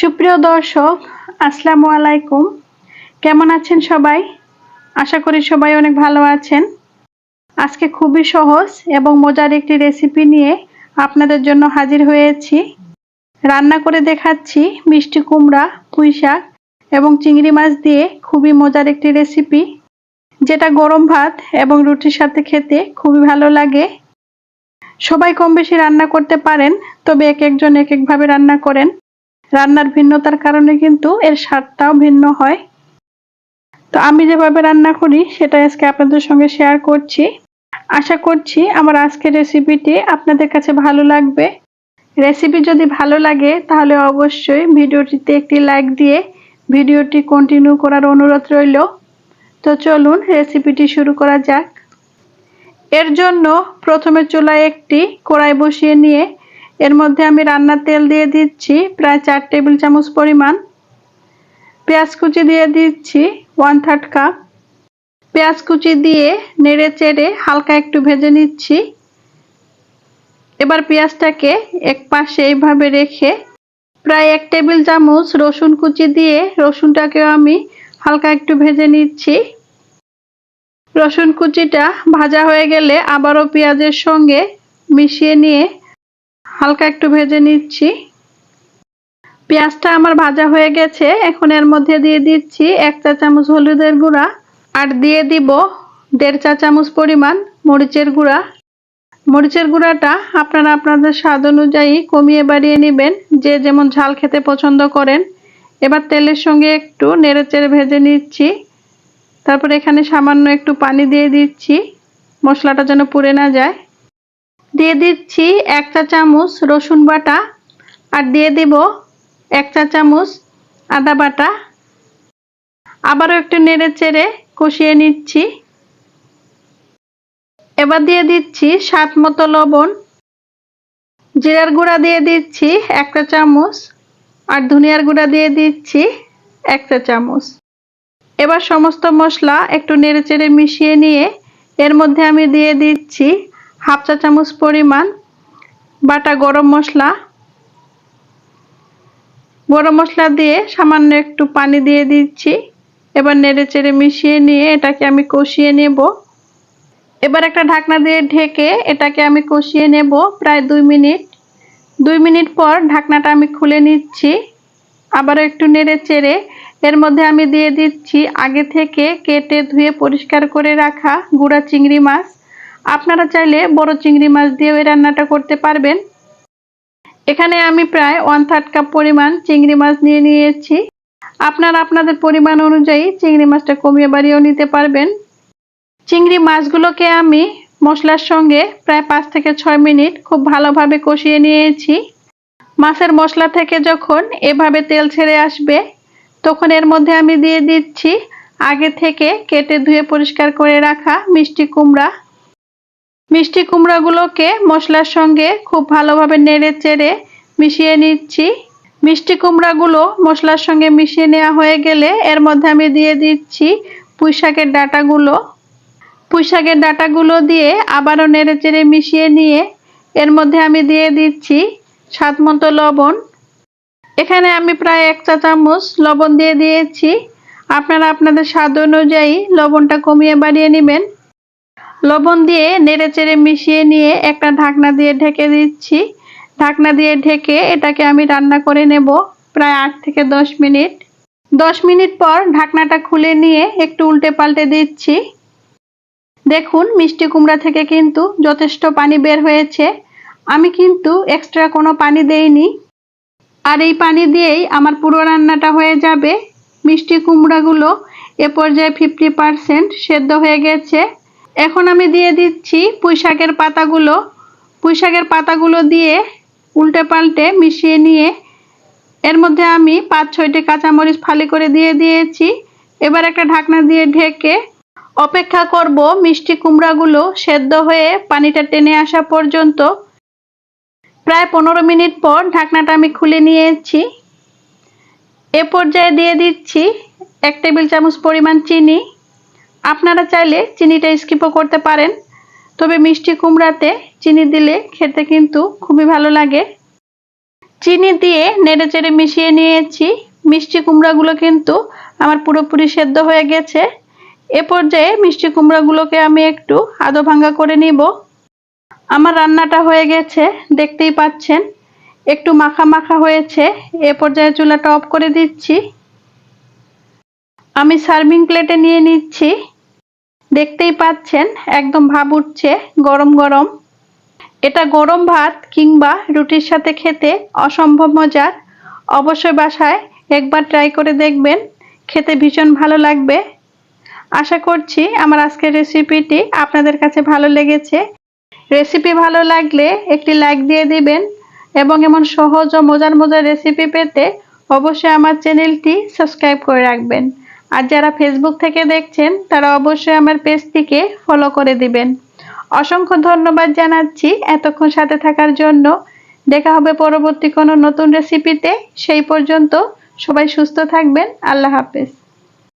সুপ্রিয় দর্শক, আসসালামু আলাইকুম। কেমন আছেন সবাই? আশা করি সবাই অনেক ভালো আছেন। আজকে খুবই সহজ এবং মজার একটি রেসিপি নিয়ে আপনাদের জন্য হাজির হয়েছি। রান্না করে দেখাচ্ছি মিষ্টি কুমড়া, পুঁই শাক এবং চিংড়ি মাছ দিয়ে খুবই মজার একটি রেসিপি। যেটা গরম ভাত এবং রুটির সাথে খেতে খুবই ভালো লাগে। সবাই কম বেশি রান্না করতে পারেন, তবে এক একজন এক একভাবে রান্না করেন। রান্নার ভিন্নতার কারণে কিন্তু এর স্বাদটাও ভিন্ন হয়। তো আমি যেভাবে রান্না করি সেটা আজকে আপনাদের সঙ্গে শেয়ার করছি। আশা করছি আমার আজকের রেসিপিটি আপনাদের কাছে ভালো লাগবে। রেসিপি যদি ভালো লাগে, তাহলে অবশ্যই ভিডিওটিতে একটি লাইক দিয়ে ভিডিওটি কন্টিনিউ করার অনুরোধ রইল। তো চলুন রেসিপিটি শুরু করা যাক। এর জন্য প্রথমে চুলায় একটি কড়াই বসিয়ে নিয়ে এর মধ্যে আমি রান্নার তেল দিয়ে দিচ্ছি, প্রায় চার টেবিল চামচ পরিমাণ। পেঁয়াজ কুচি দিয়ে দিচ্ছি ওয়ান থার্ড কাপ পেঁয়াজ কুচি দিয়ে নেড়ে চেড়ে হালকা একটু ভেজে নিচ্ছি। এবার পেঁয়াজটাকে এক পাশে এইভাবে রেখে প্রায় এক টেবিল চামচ রসুন কুচি দিয়ে রসুনটাকেও আমি হালকা একটু ভেজে নিচ্ছি। রসুন কুচিটা ভাজা হয়ে গেলে আবারও পেঁয়াজের সঙ্গে মিশিয়ে নিয়ে হালকা একটু ভেজে নিচ্ছি। পেঁয়াজটা আমার ভাজা হয়ে গেছে, এখন এর মধ্যে দিয়ে দিচ্ছি এক চা চামচ হলুদের গুঁড়া আর দিয়ে দিব দেড় চা চামচ পরিমাণ মরিচের গুঁড়া। মরিচের গুঁড়াটা আপনারা আপনাদের স্বাদ অনুযায়ী কমিয়ে বাড়িয়ে নেবেন, যে যেমন ঝাল খেতে পছন্দ করেন। এবার তেলের সঙ্গে একটু নেড়েচেড়ে ভেজে নিচ্ছি। তারপর এখানে সামান্য একটু পানি দিয়ে দিচ্ছি, মশলাটা যেন পুড়ে না যায়। দিয়ে দিচ্ছি এক চা চামচ রসুন বাটা আর দিয়ে দিব এক চা চামচ আদা বাটা। আবারও একটু নেড়ে চেড়ে কষিয়ে নিচ্ছি। এবার দিয়ে দিচ্ছি স্বাদ মতো লবণ। জিরার গুঁড়া দিয়ে দিচ্ছি একটা চামচ আর ধনিয়ার গুঁড়া দিয়ে দিচ্ছি একটা চামচ। এবার সমস্ত মশলা একটু নেড়ে চেড়ে মিশিয়ে নিয়ে এর মধ্যে আমি দিয়ে দিচ্ছি হাফ চা চামচ পরিমাণ বাটা গরম মশলা। গরম মশলা দিয়ে সামান্য একটু পানি দিয়ে দিচ্ছি। এবার নেড়ে চেড়ে মিশিয়ে নিয়ে এটাকে আমি কষিয়ে নেব। এবার একটা ঢাকনা দিয়ে ঢেকে এটাকে আমি কষিয়ে নেব প্রায় দুই মিনিট। দুই মিনিট পর ঢাকনাটা আমি খুলে নিচ্ছি। আবারও একটু নেড়ে চেড়ে এর মধ্যে আমি দিয়ে দিচ্ছি আগে থেকে কেটে ধুয়ে পরিষ্কার করে রাখা গুঁড়া চিংড়ি মাছ। আপনারা চাইলে বড় চিংড়ি মাছ দিয়েও এই রান্নাটা করতে পারবেন। এখানে আমি প্রায় ওয়ান থার্ড কাপ পরিমাণ চিংড়ি মাছ নিয়ে নিয়েছি। আপনারা আপনাদের পরিমাণ অনুযায়ী চিংড়ি মাছটা কমিয়ে বাড়িয়েও নিতে পারবেন। চিংড়ি মাছগুলোকে আমি মশলার সঙ্গে প্রায় পাঁচ থেকে ছয় মিনিট খুব ভালোভাবে কষিয়ে নিয়েছি। মাছের মশলা থেকে যখন এভাবে তেল ছেড়ে আসবে, তখন এর মধ্যে আমি দিয়ে দিচ্ছি আগে থেকে কেটে ধুয়ে পরিষ্কার করে রাখা মিষ্টি কুমড়া। মিষ্টি কুমড়াগুলোকে মশলার সঙ্গে খুব ভালোভাবে নেড়ে চেড়ে মিশিয়ে নিচ্ছি। মিষ্টি কুমড়াগুলো মশলার সঙ্গে মিশিয়ে নেওয়া হয়ে গেলে এর মধ্যে আমি দিয়ে দিচ্ছি পুঁই শাকের ডাটাগুলো। পুঁই শাকের ডাটাগুলো দিয়ে আবারও নেড়ে চেড়ে মিশিয়ে নিয়ে এর মধ্যে আমি দিয়ে দিচ্ছি স্বাদ মতো লবণ। এখানে আমি প্রায় এক চা চামচ লবণ দিয়ে দিয়েছি। আপনারা আপনাদের স্বাদ অনুযায়ী লবণটা কমিয়ে বাড়িয়ে নেবেন। লবণ দিয়ে নেড়ে চেড়ে মিশিয়ে নিয়ে একটা ঢাকনা দিয়ে ঢেকে দিচ্ছি। ঢাকনা দিয়ে ঢেকে এটাকে আমি রান্না করে নেব প্রায় আট থেকে দশ মিনিট। দশ মিনিট পর ঢাকনাটা খুলে নিয়ে একটু উল্টে পাল্টে দিচ্ছি। দেখুন, মিষ্টি কুমড়া থেকে কিন্তু যথেষ্ট পানি বের হয়েছে। আমি কিন্তু এক্সট্রা কোনো পানি দেইনি। আর এই পানি দিয়েই আমার পুরো রান্নাটা হয়ে যাবে। মিষ্টি কুমড়াগুলো এ পর্যায়ে ফিফটি পারসেন্ট সেদ্ধ হয়ে গেছে। এখন আমি দিয়ে দিচ্ছি পুঁইশাকের পাতাগুলো। পুঁইশাকের পাতাগুলো দিয়ে উল্টে পাল্টে মিশিয়ে নিয়ে এর মধ্যে আমি পাঁচ ছয়টি কাঁচামরিচ ফালি করে দিয়ে দিয়েছি। এবার একটা ঢাকনা দিয়ে ঢেকে অপেক্ষা করব মিষ্টি কুমড়াগুলো সেদ্ধ হয়ে পানিটা টেনে আসা পর্যন্ত। প্রায় পনেরো মিনিট পর ঢাকনাটা আমি খুলে নিয়েছি। এ পর্যায়ে দিয়ে দিচ্ছি এক টেবিল চামচ পরিমাণ চিনি। আপনারা চাইলে চিনিটা স্কিপও করতে পারেন। তবে মিষ্টি কুমড়াতে চিনি দিলে খেতে কিন্তু খুবই ভালো লাগে। চিনি দিয়ে নেড়ে চেড়ে মিশিয়ে নিয়েছি। মিষ্টি কুমড়াগুলো কিন্তু আমার পুরোপুরি সেদ্ধ হয়ে গেছে। এ পর্যায়ে মিষ্টি কুমড়াগুলোকে আমি একটু আদো ভাঙ্গা করে নিব। আমার রান্নাটা হয়ে গেছে, দেখতেই পাচ্ছেন। একটু মাখা মাখা হয়েছে, এ পর্যায়ে চুলাটা অফ করে দিচ্ছি। আমি সার্ভিং প্লেটে নিয়ে নিচ্ছি। দেখতেই পাচ্ছেন, একদম ভাব উঠছে, গরম গরম। এটা গরম ভাত কিংবা রুটির সাথে খেতে অসম্ভব মজার। অবশ্যই বাসায় একবার ট্রাই করে দেখবেন, খেতে ভীষণ ভালো লাগবে। আশা করছি আমার আজকের রেসিপিটি আপনাদের কাছে ভালো লেগেছে। রেসিপি ভালো লাগলে একটি লাইক দিয়ে দিবেন এবং এমন সহজ ও মজার মজার রেসিপি পেতে অবশ্যই আমার চ্যানেলটি সাবস্ক্রাইব করে রাখবেন। আর যারা ফেসবুক থেকে দেখছেন, তারা অবশ্যই আমার পেজটিকে ফলো করে দিবেন। অসংখ্য ধন্যবাদ জানাচ্ছি এতক্ষণ সাথে থাকার জন্য। দেখা হবে পরবর্তী কোনো নতুন রেসিপিতে সেই পর্যন্ত সবাই সুস্থ থাকবেন। আল্লাহ হাফেজ।